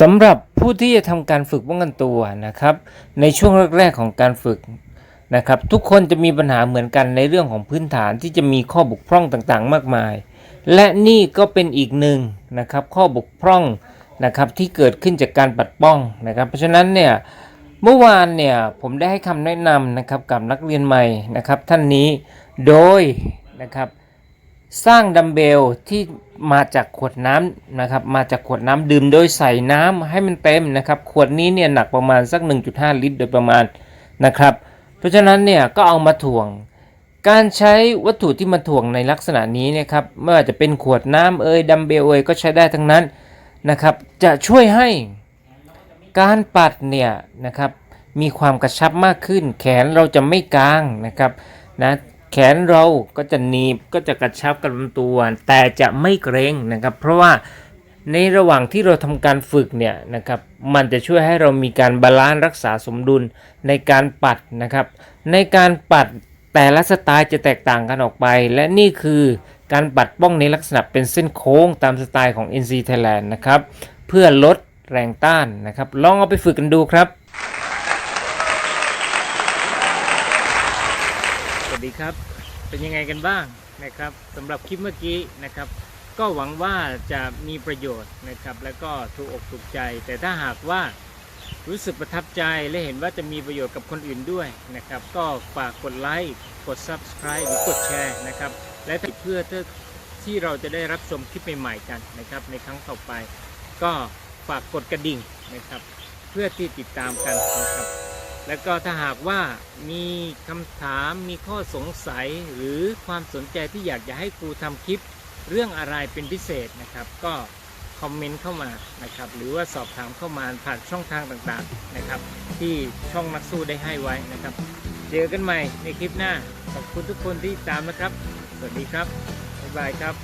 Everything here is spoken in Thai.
สำหรับผู้ที่จะทำการฝึกป้องกันตัวนะครับ ในช่วงแรกๆของการฝึกนะครับ ทุกคนจะมีปัญหาเหมือนกันในเรื่องของพื้นฐานที่จะมีข้อบกพร่องต่างๆ มากมาย และนี่ก็เป็นอีกหนึ่งนะครับข้อบกพร่องนะครับที่เกิดขึ้นจากการปัดป้องนะครับ เพราะฉะนั้นเนี่ยเมื่อวานเนี่ยผมได้ให้คำแนะนำนะครับกับนักเรียนใหม่นะครับท่านนี้โดยนะครับ สร้างดัมเบลที่มาจากขวดน้ำนะครับ มาจากขวดน้ำดื่มโดยใส่น้ำให้มันเต็มนะครับ ขวดนี้เนี่ยหนักประมาณสัก 1.5 ลิตร โดยประมาณนะครับ เพราะฉะนั้นเนี่ยก็เอามาถ่วง การใช้วัตถุที่มาถ่วงในลักษณะนี้นะครับไม่ว่าจะเป็นขวดน้ำเอ่ยดัมเบลเอ่ยก็ใช้ได้ทั้งนั้นนะครับ จะช่วยให้การปัดเนี่ยนะครับมีความกระชับมากขึ้น แขนเราจะไม่กางนะครับนะ ขนเราก็จะหนีบก็จะกระชับกับลำตัว แต่จะไม่เกรงนะครับ เพราะว่าในระหว่างที่เราทำการฝึกเนี่ยนะครับมันจะช่วยให้เรามีการบาลานซ์รักษาสมดุลในการปัดนะครับ ในการปัดแต่ละสไตล์จะแตกต่างกันออกไป และนี่คือการปัดป้องในลักษณะเป็นเส้นโค้งตามสไตล์ของ NC Thailand นะครับ เพื่อลดแรงต้านนะครับ ลองเอาไปฝึกกันดูครับ วัสดีครับ เป็นยังไงกันบ้างนะครับสำหรับคลิปเมื่อกี้นะครับ ก็หวังว่าจะมีประโยชน์นะครับ แล้วก็ถูกอกถูกใจ แต่ถ้าหากว่ารู้สึกประทับใจและเห็นว่าจะมีประโยชน์กับคนอื่นด้วยนะครับ ก็ฝากกดไลค์กด Subscribe หรือกดแชร์นะครับ และเพื่อที่เราจะได้รับชมคลิปใหม่ๆกันนะครับ ในครั้งต่อไป ก็ฝากกดกระดิ่งนะครับ เพื่อที่ติดตามกันนะครับ แล้วก็ถ้าหากว่ามีคำถามมีข้อสงสัยหรือความสนใจที่อยากจะให้ครูทำคลิปเรื่องอะไรเป็นพิเศษนะครับ ก็คอมเมนต์เข้ามานะครับหรือว่าสอบถามเข้ามาผ่านช่องทางต่างๆนะครับ ที่ช่องนักสู้ได้ให้ไว้นะครับ เจอกันใหม่ในคลิปหน้า ขอบคุณทุกคนที่ติดตามนะครับ สวัสดีครับ บ๊ายบายครับ